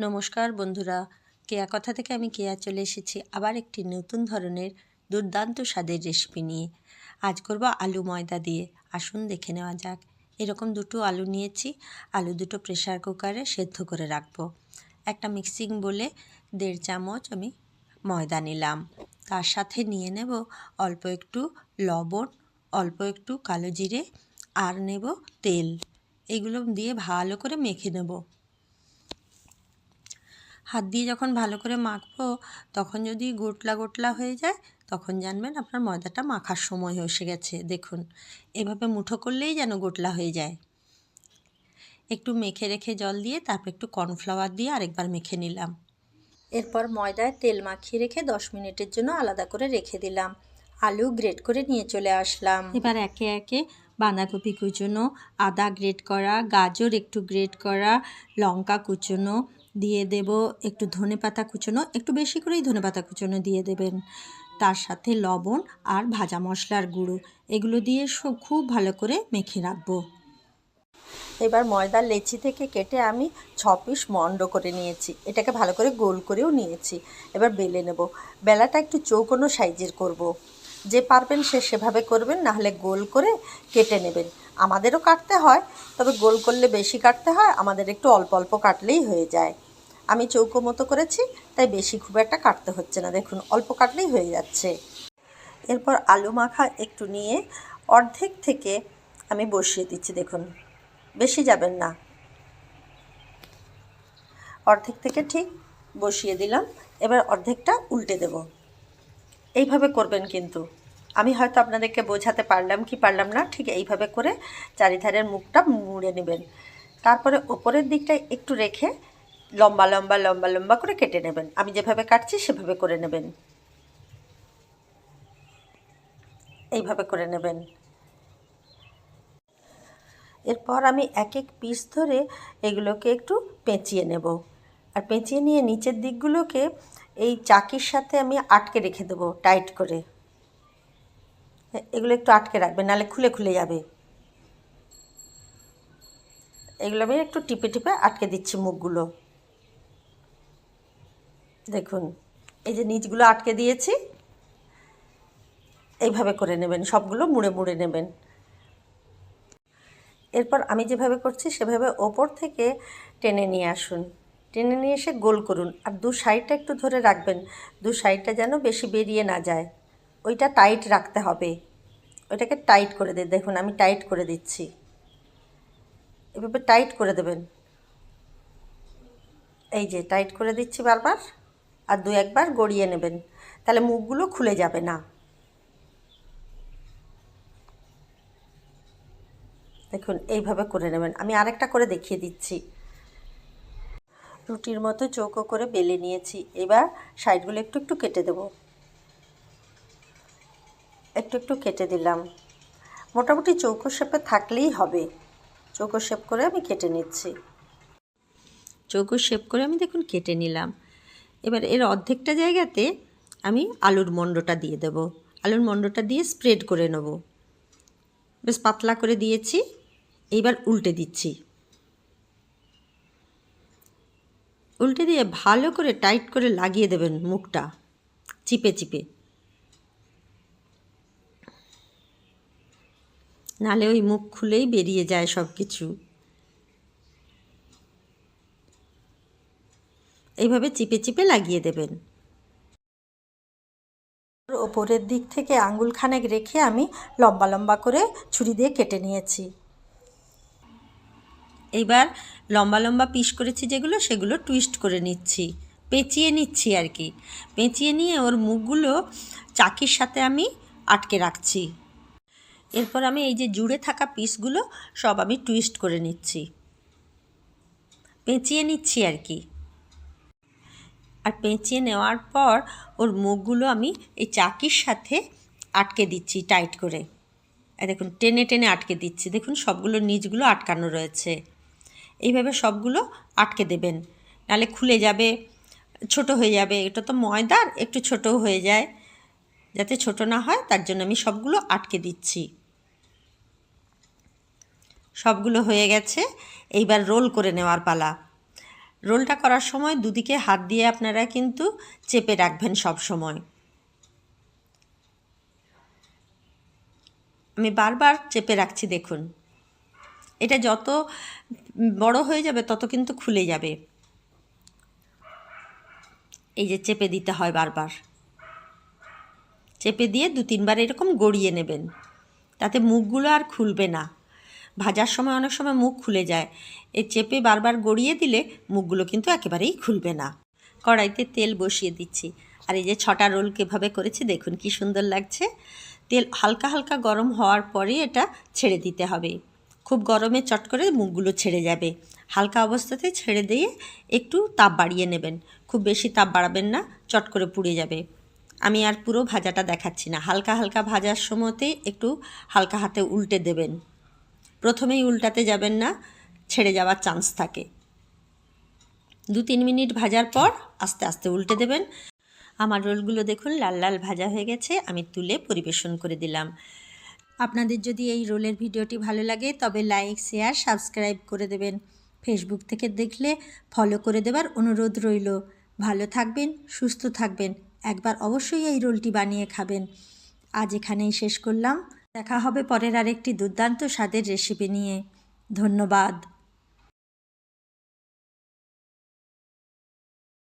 নমস্কার বন্ধুরা। কেয়া কথা থেকে আমি কেয়া চলে এসেছি আবার একটি নতুন ধরনের দুর্দান্ত স্বাদের রেসিপি নিয়ে। আজ করব আলু ময়দা দিয়ে। আসুন দেখে নেওয়া যাক। এরকম দুটো আলু নিয়েছি। আলু দুটো প্রেশার কুকারে সেদ্ধ করে রাখব। একটা মিক্সিং বলে দেড় চামচ আমি ময়দা নিলাম। তার সাথে নিয়ে নেব অল্প একটু লবণ, অল্প একটু কালো জিরে আর নেব তেল। এগুলো দিয়ে ভালো করে মেখে নেব। হাত দিয়ে যখন ভালো করে মাখবো, তখন যদি গোটলা গোটলা হয়ে যায়, তখন জানবেন আপনার ময়দাটা মাখার সময় এসে গেছে। দেখুন, এভাবে মুঠো করলেই যেন গোটলা হয়ে যায়। একটু মেখে রেখে জল দিয়ে তারপর একটু কর্নফ্লাওয়ার দিয়ে আরেকবার মেখে নিলাম। এরপর ময়দায় তেল মাখিয়ে রেখে দশ মিনিটের জন্য আলাদা করে রেখে দিলাম। আলু গ্রেট করে নিয়ে চলে আসলাম। এবার একে একে বাঁধাকপি কুচোনো, আদা গ্রেট করা, গাজর একটু গ্রেট করা, লঙ্কা কুচোনো দিয়ে দেব একটু ধনে পাতা কুচোনো, একটু বেশি করেই ধনে পাতা কুচোনো দিয়ে দেবেন। তার সাথে লবণ আর ভাজা মশলার গুঁড়ো, এগুলো দিয়ে খুব ভালো করে মেখে রাখব। এবার ময়দার লেচি থেকে কেটে আমি ছ পিস মন্ড করে নিয়েছি। এটাকে ভালো করে গোল করেও নিয়েছি। এবার বেলে নেব। বেলাটা একটু চৌকোনো সাইজের করব। যে পারবেন সে সেভাবে করবেন নাহলে গোল করে কেটে নেবেন। আমাদেরও কাটতে হয়, তবে গোল করলে বেশি কাটতে হয়, আমাদের একটু অল্প অল্প কাটলেই হয়ে যায়। আমি চৌকো মতো করেছি, তাই বেশি খুব একটা কাটতে হচ্ছে না। দেখুন, অল্প কাটলেই হয়ে যাচ্ছে। এরপর আলু মাখা একটু নিয়ে অর্ধেক থেকে আমি বসিয়ে দিচ্ছি, দেখুন। বেশি যাবেন না। অর্ধেক থেকে ঠিক বসিয়ে দিলাম। এবার অর্ধেকটা উল্টে দেব। এইভাবে করবেন কিন্তু। আমি হয়তো আপনাদেরকে বোঝাতে পারলাম কি পারলাম না, ঠিক এইভাবে করে চারিধারের মুখটা মুড়ে নেবেন। তারপরে ওপরের দিকটা একটু রেখে লম্বা লম্বা লম্বা লম্বা করে কেটে নেবেন। আমি যেভাবে কাটছি, সেভাবে করে নেবেন। এইভাবে করে নেবেন। এরপর আমি এক এক পিস ধরে এগুলোকে একটু পেঁচিয়ে নেব। আর পেঁচিয়ে নিয়ে নিচের দিকগুলোকে এই চাকির সাথে আমি আটকে রেখে দেবো টাইট করে। এগুলো একটু আটকে রাখবেন নাহলে খুলে খুলে যাবে। এগুলো আমি একটু টিপে টিপে আটকে দিচ্ছি মুখগুলো। দেখুন, এই যে নিচগুলো আটকে দিয়েছি, এইভাবে করে নেবেন, সবগুলো মুড়ে মুড়ে নেবেন। এরপর আমি যেভাবে করছি, সেভাবে ওপর থেকে টেনে নিয়ে আসুন। টেনে নিয়ে এসে গোল করুন, আর দু সাইডটা একটু ধরে রাখবেন, দু সাইডটা যেন বেশি বেরিয়ে না যায়। ওইটা টাইট রাখতে হবে। ওইটাকে টাইট করে দে, দেখুন আমি টাইট করে দিচ্ছি। এভাবে টাইট করে দেবেন। এই যে, টাইট করে দিচ্ছি বারবার। আর দু একবার গড়িয়ে নেবেন। তাহলে মুখগুলো খুলে যাবে না। দেখুন, এইভাবে করে নেবেন। আমি আরেকটা করে দেখিয়ে দিচ্ছি। রুটির মতো চৌকো করে বেলে নিয়েছি। এবার সাইডগুলো একটু একটু কেটে দেব। একটু একটু কেটে দিলাম। মোটামুটি চৌকো শেপে থাকলেই হবে। চৌকো শেপ করে আমি কেটে নিচ্ছি। চৌকো শেপ করে আমি দেখুন কেটে নিলাম। এবার এর অর্ধেকটা জায়গাতে আমি আলুর মণ্ডটা দিয়ে দেব। আলুর মণ্ডটা দিয়ে স্প্রেড করে নেব। বেশ পাতলা করে দিয়েছি, এইবার উল্টে দিচ্ছি। উল্টে দিয়ে ভালো করে টাইট করে লাগিয়ে দেবেন মুখটা, চিপে চিপে। নালে ওই মুখ খুলেই বেরিয়ে যায় সব কিছু এইভাবে চিপে চিপে লাগিয়ে দেবেন। ওপরের দিক থেকে আঙুল খানেক রেখে আমি লম্বা লম্বা করে ছুরি দিয়ে কেটে নিয়েছি। এইবার লম্বা লম্বা পিস করেছি যেগুলো সেগুলো টুইস্ট করে নিচ্ছি পেঁচিয়ে নিচ্ছি আর কি। পেঁচিয়ে নিয়ে ওর মুখগুলো চাকির সাথে আমি আটকে রাখছি। এরপর আমি এই যে জুড়ে থাকা পিসগুলো সব আমি টুইস্ট করে নিচ্ছি। পেঁচিয়ে নিচ্ছি আর কি। আর পেঁচিয়ে নেওয়ার পর ওর মুখগুলো আমি এই চাকির সাথে আটকে দিচ্ছি টাইট করে। দেখুন, টেনে টেনে আটকে দিচ্ছি। দেখুন, সবগুলো নিচগুলো আটকানো রয়েছে। এইভাবে সবগুলো আটকে দেবেন। নালে খুলে যাবে, ছোট হয়ে যাবে। এটা তো ময়দার, একটু ছোটও হয়ে যায়। যাতে ছোট না হয়, তার জন্য আমি সবগুলো আটকে দিচ্ছি। সবগুলো হয়ে গেছে। এইবার রোল করে নেওয়ার পালা। রোলটা করার সময় দুদিকে হাত দিয়ে আপনারা কিন্তু চেপে রাখবেন সব সময়। আমি বারবার চেপে রাখছি, দেখুন। এটা যত বড় হয়ে যাবে, তত কিন্তু খুলে যাবে। এই যে চেপে দিতে হয় বারবার। চেপে দিয়ে দু তিনবার এরকম গড়িয়ে নেবেন। তাতে মুখগুলো আর খুলবে না। ভাজার সময় অনেক সময় মুখ খুলে যায়। এ চেপে বারবার গড়িয়ে দিলে মুখগুলো কিন্তু একেবারেই খুলবে না। কড়াইতে তেল বসিয়ে দিচ্ছি। আর এই যে ছটা রোল কীভাবে করেছি দেখুন কি সুন্দর লাগছে। তেল হালকা হালকা গরম হওয়ার পরে এটা ছেড়ে দিতে হবে। খুব গরমে চট করে মুখগুলো ছেড়ে যাবে। হালকা অবস্থাতে ছেড়ে দিয়ে একটু তাপ বাড়িয়ে নেবেন। খুব বেশি তাপ বাড়াবেন না, চট করে পুড়ে যাবে। আমি আর পুরো ভাজাটা দেখাচ্ছি না। হালকা হালকা ভাজার সময়তে একটু হালকা হাতে উল্টে দেবেন। প্রথমেই উল্টাতে যাবেন না, ছেড়ে যাওয়ার চান্স থাকে। দু তিন মিনিট ভাজার পর আস্তে আস্তে উল্টে দেবেন। আমার রোলগুলো দেখুন, লাল লাল ভাজা হয়ে গেছে, আমি তুলে পরিবেশন করে দিলাম। আপনাদের যদি এই রোলের ভিডিওটি ভালো লাগে, তবে লাইক শেয়ার সাবস্ক্রাইব করে দেবেন। ফেসবুক থেকে দেখলে ফলো করে দেবার অনুরোধ রইল। ভালো থাকবেন, সুস্থ থাকবেন, একবার অবশ্যই এই রোলটি বানিয়ে খাবেন। আজ এখানেই শেষ করলাম। দেখা হবে পরের আরেকটি দুর্দান্ত স্বাদের রেসিপি নিয়ে। ধন্যবাদ।